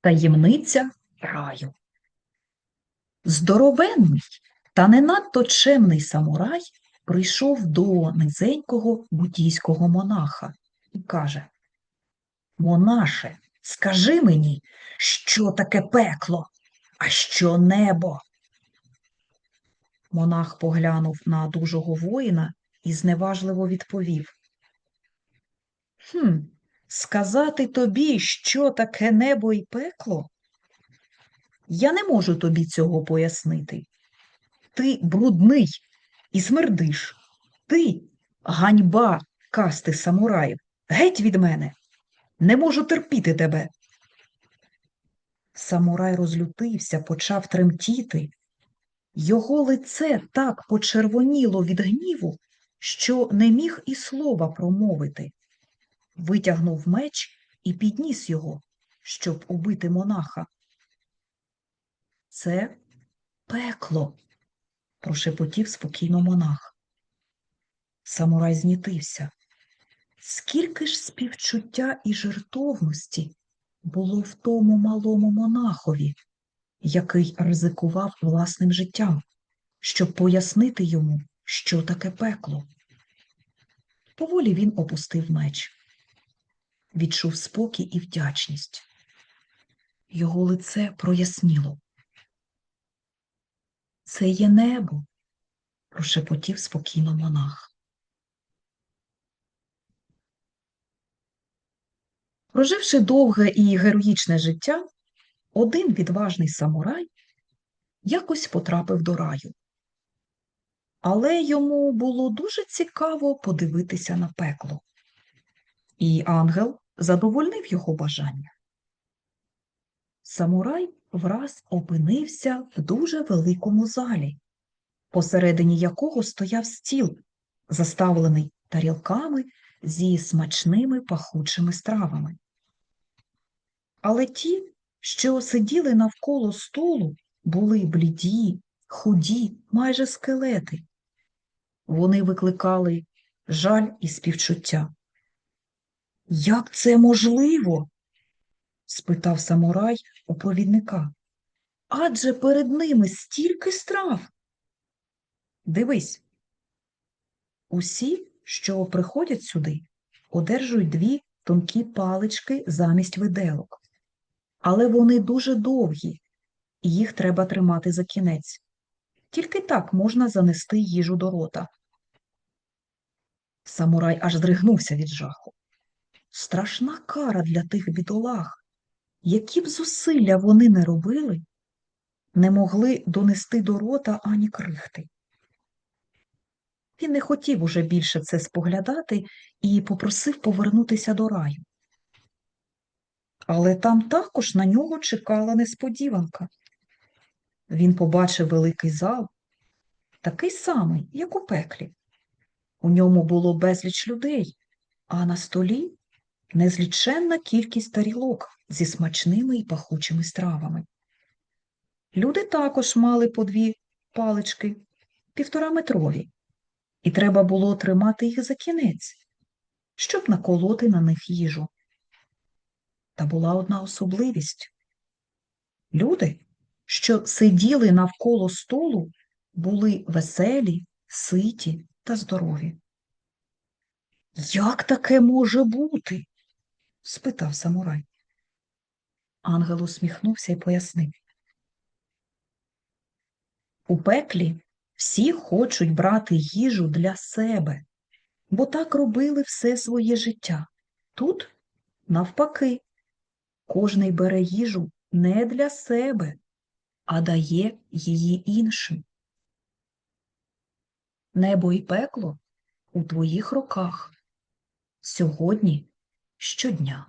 Таємниця раю. Здоровенний та не надто чемний самурай прийшов до низенького буддійського монаха і каже Монаше, скажи мені, що таке пекло, а що небо? Монах поглянув на дужого воїна і зневажливо відповів Хм, сказати тобі, що таке небо і пекло? Я не можу тобі цього пояснити. Ти брудний і смердиш. Ти ганьба касти самураїв. Геть від мене. Не можу терпіти тебе. Самурай розлютився, почав тремтіти. Його лице так почервоніло від гніву, що не міг і слова промовити. Витягнув меч і підніс його, щоб убити монаха. Це пекло, прошепотів спокійно монах. Самурай знітився. Скільки ж співчуття і жертовності було в тому малому монахові, який ризикував власним життям, щоб пояснити йому, що таке пекло. Поволі він опустив меч, відчув спокій і вдячність. Його лице проясніло. Це є небо, прошепотів спокійно монах. Проживши довге і героїчне життя, один відважний самурай якось потрапив до раю. Але йому було дуже цікаво подивитися на пекло. І ангел задовольнив його бажання. Самурай враз опинився в дуже великому залі, посередині якого стояв стіл, заставлений тарілками зі смачними пахучими стравами. Але ті, що сиділи навколо столу, були бліді, худі, майже скелети. Вони викликали жаль і співчуття. Як це можливо? спитав самурай у провідника. Адже перед ними стільки страв. Дивись, усі, що приходять сюди, одержують дві тонкі палички замість виделок. Але вони дуже довгі, і їх треба тримати за кінець. Тільки так можна занести їжу до рота. Самурай аж здригнувся від жаху. Страшна кара для тих бідолах, які б зусилля вони не робили, не могли донести до рота ані крихти. Він не хотів уже більше це споглядати і попросив повернутися до раю. Але там також на нього чекала несподіванка. Він побачив великий зал, такий самий, як у пеклі. У ньому було безліч людей, а на столі незліченна кількість тарілок зі смачними і пахучими стравами. Люди також мали по дві палички, півтораметрові, і треба було тримати їх за кінець, щоб наколоти на них їжу. Та була одна особливість. Люди, що сиділи навколо столу, були веселі, ситі та здорові. Як таке може бути? Спитав самурай. Ангел усміхнувся і пояснив. У пеклі всі хочуть брати їжу для себе, бо так робили все своє життя. Тут, навпаки, кожний бере їжу не для себе, а дає її іншим. Небо і пекло у твоїх руках сьогодні щодня.